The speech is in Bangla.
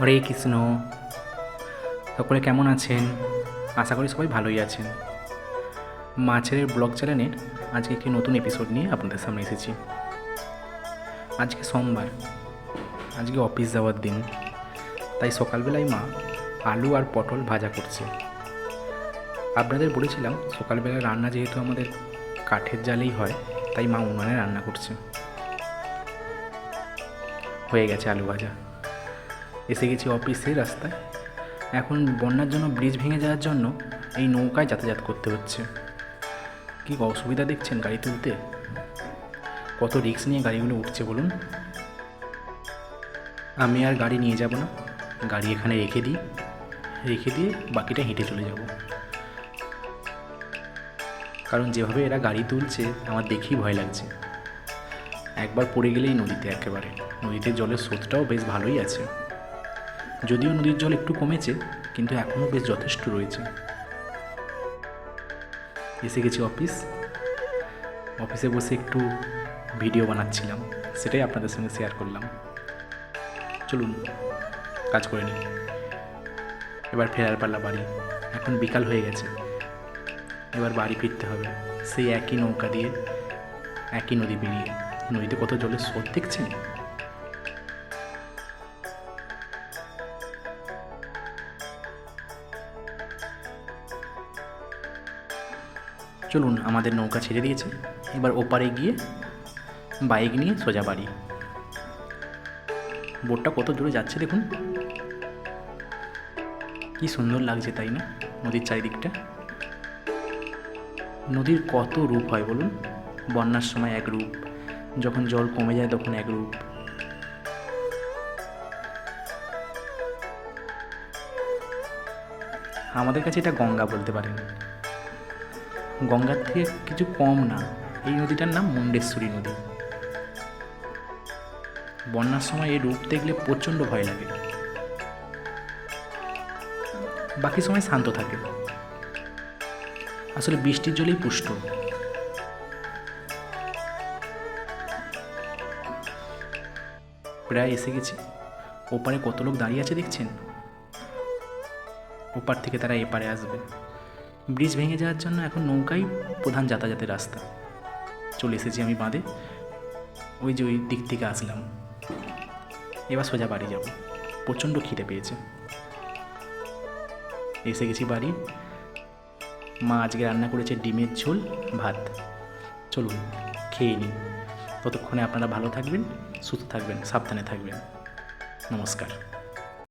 হরে কৃষ্ণ। সকলে কেমন আছেন? আশা করি সবাই ভালোই আছেন। মাছের ব্লগ চ্যানেলের আজকে একটি নতুন এপিসোড নিয়ে আপনাদের সামনে এসেছি। আজকে সোমবার, আজকে অফিস যাওয়ার দিন। তাই সকালবেলায় মা আলু আর পটল ভাজা করছে। আপনাদের বলেছিলাম, সকালবেলা রান্না যেহেতু আমাদের কাঠের জালেই হয়, তাই মা উনানে রান্না করছে। হয়ে গেছে আলু ভাজা। এসে গেছি অফিসের রাস্তায়। এখন বন্যার জন্য ব্রিজ ভেঙে যাওয়ার জন্য এই নৌকায় যাতায়াত করতে হচ্ছে। কি অসুবিধা দেখছেন গাড়ি তুলতে? কত রিস্ক নিয়ে গাড়িগুলো উঠছে বলুন। আমি আর গাড়ি নিয়ে যাব না। গাড়ি এখানে রেখে দিই। রেখে দিয়ে বাকিটা হেঁটে চলে যাব। কারণ যেভাবে এরা গাড়ি তুলছে, আমার দেখেই ভয় লাগছে। একবার পড়ে গেলেই নদীতে একেবারে। নদীতে জলের স্রোতটাও বেশ ভালোই আছে। যদিও নদীর জল একটু কমেছে, কিন্তু এখনও বেশ যথেষ্ট রয়েছে। এসে গেছি অফিস। অফিসে বসে একটু ভিডিও বানাচ্ছিলাম, সেটাই আপনাদের সঙ্গে শেয়ার করলাম। চলুন, কাজ করে নিই। এবার ফেরার পাল্লা বাড়ি। এখন বিকাল হয়ে গেছে। এবার বাড়ি ফিরতে হবে। সেই একই নৌকা দিয়ে, একই নদী পেরিয়ে। নদীতে কত জলের স্রোত দেখছেন? চলুন আমাদের নৌকা ছেড়ে দিয়েছে। এবার ওপারে গিয়ে বাইক নিয়ে সোজা বাড়ি। বোটটা কত দূরে যাচ্ছে দেখুন। কি সুন্দর লাগছে তাই না, নদীর চারিদিকটা। নদীর কত রূপ হয় বলুন। বন্যার সময় এক রূপ, যখন জল কমে যায় তখন এক রূপ। আমাদের কাছে এটা গঙ্গা বলতে পারেন। গঙ্গার থেকে কিছু কম না। এই নদীটার নাম মুন্ডেশ্বরী নদী। বন্যার সময় এই রূপ দেখলে প্রচণ্ড ভয় লাগে। বাকি সময় শান্ত থাকে। আসলে বৃষ্টির জলেই পুষ্ট। প্রায় এসে গেছি। ওপারে কত লোক দাঁড়িয়ে আছে দেখছেন? ওপার থেকে তারা এপারে আসবে। ব্রিজ ভেঙে যাওয়ার জন্য এখন নৌকাই প্রধান যাতায়াতের রাস্তা। চলে এসেছি আমি বাঁধে। ওই যে ওই দিক থেকে আসলাম। এবার সোজা বাড়ি যাব। প্রচণ্ড খিদে পেয়েছে। এসে গেছি বাড়ি। মা আজকে রান্না করেছে ডিমের ঝোল, ভাত। চলুন, খেয়ে নিন ততক্ষণে আপনারা ভালো থাকবেন, সুস্থ থাকবেন, সাবধানে থাকবেন। নমস্কার।